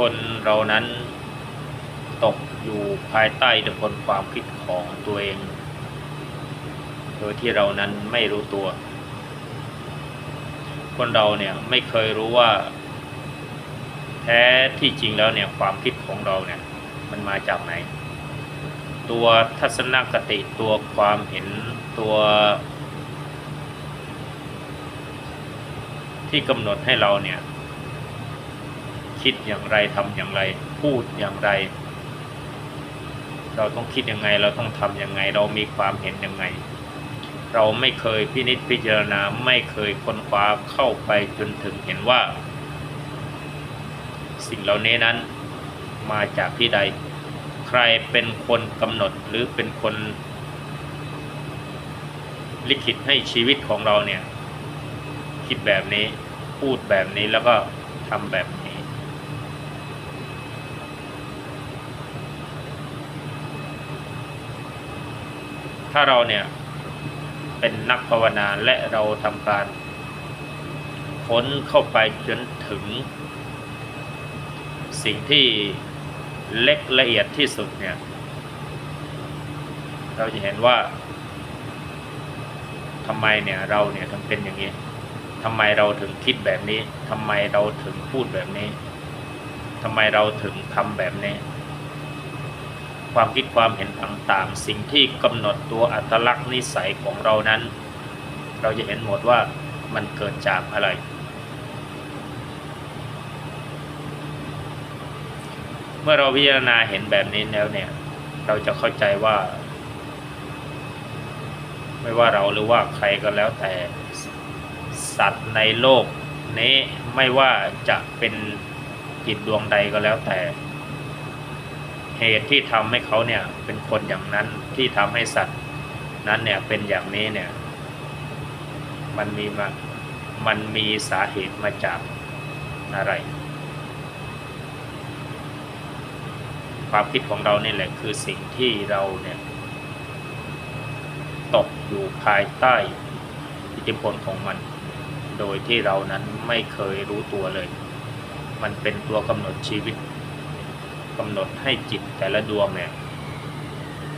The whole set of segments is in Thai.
คนเรานั้นตกอยู่ภายใต้อิทธิพลความคิดของตัวเอง โดยที่เรานั้นไม่รู้ตัว คนเราเนี่ยไม่เคยรู้ว่า แท้ที่จริงแล้วเนี่ยความคิดของเราเนี่ยมันมาจากไหน ตัวทัศนคติตัวความเห็นตัวที่กำหนดให้เราเนี่ย คิดอย่างไรทำอย่างไร พูดอย่างไร เราต้องคิดยังไง เราต้องทำยังไง เรามีความเห็นยังไง เราไม่เคยพินิจพิจารณาไม่เคยค้นคว้าเข้าไปจนถึงเห็นว่า สิ่งเหล่านี้นั้นมาจากที่ใด ใครเป็นคนกำหนดหรือเป็นคนลิขิตให้ชีวิตของเราเนี่ย คิดแบบนี้พูดแบบนี้แล้วก็ทำแบบนี้ ถ้าเราเนี่ยเป็นนักภาวนาและเราทำการค้นเข้าไปจนถึง สิ่งที่เล็กละเอียดที่สุดเนี่ย เราจะเห็นว่าทำไมเนี่ยเราเนี่ยถึงเป็นอย่างนี้ทำไมเราถึงคิดแบบนี้ทำไมเราถึงพูดแบบนี้ทำไมเราถึงทำแบบนี้ ความคิดความเห็นต่างๆ สิ่งที่กำหนดตัวอัตลักษณ์นิสัยของเรานั้น เราจะเห็นหมดว่ามันเกิดจากอะไร เมื่อเราพิจารณาเห็นแบบนี้แล้วเนี่ย เราจะเข้าใจว่า ไม่ว่าเราหรือว่าใครก็แล้วแต่สัตว์ในโลกนี้ไม่ว่าจะเป็นจิตดวงใดก็แล้วแต่ เหตุที่ทำให้เขาเนี่ยเป็นคนอย่างนั้นที่ทำให้สัตว์นั้นเนี่ยเป็นอย่างนี้เนี่ยมันมีมามันมีสาเหตุมาจากอะไร ความคิดของเราเนี่แหละคือสิ่งที่เราเนี่ยตกอยู่ภายใต้อิทธิพลของมัน โดยที่เรานั้นไม่เคยรู้ตัวเลย มันเป็นตัวกำหนดชีวิต กำหนดให้จิตแต่ละดวงเนี่ย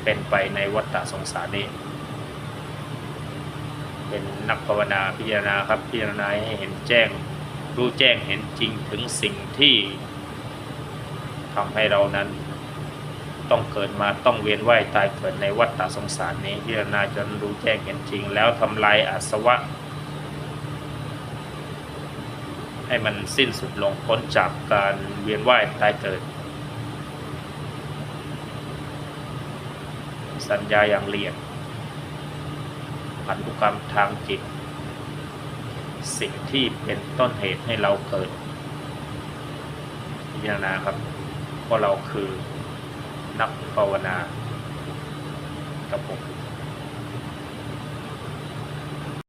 เป็นไปในวัฏฏะสงสารนี้ เป็นนักภาวนาพิจารณาครับพิจารณาให้เห็นแจ้ง รู้แจ้งเห็นจริงถึงสิ่งที่ทำให้เรานั้นต้องเกิดมาต้องเวียนว่ายตายเกิดในวัฏฏะสงสารนี้พิจารณาจนรู้แจ้งเห็นจริง แล้วทำลายอาสวะ ให้มันสิ้นสุดลงพ้นจากการเวียนว่ายตายเกิด สัญญาอย่างละเอียดพันธุกรรมทางจิต สิ่งที่เป็นต้นเหตุให้เราเกิดพิจารณาครับเพราะเราคือนักภาวนากับผม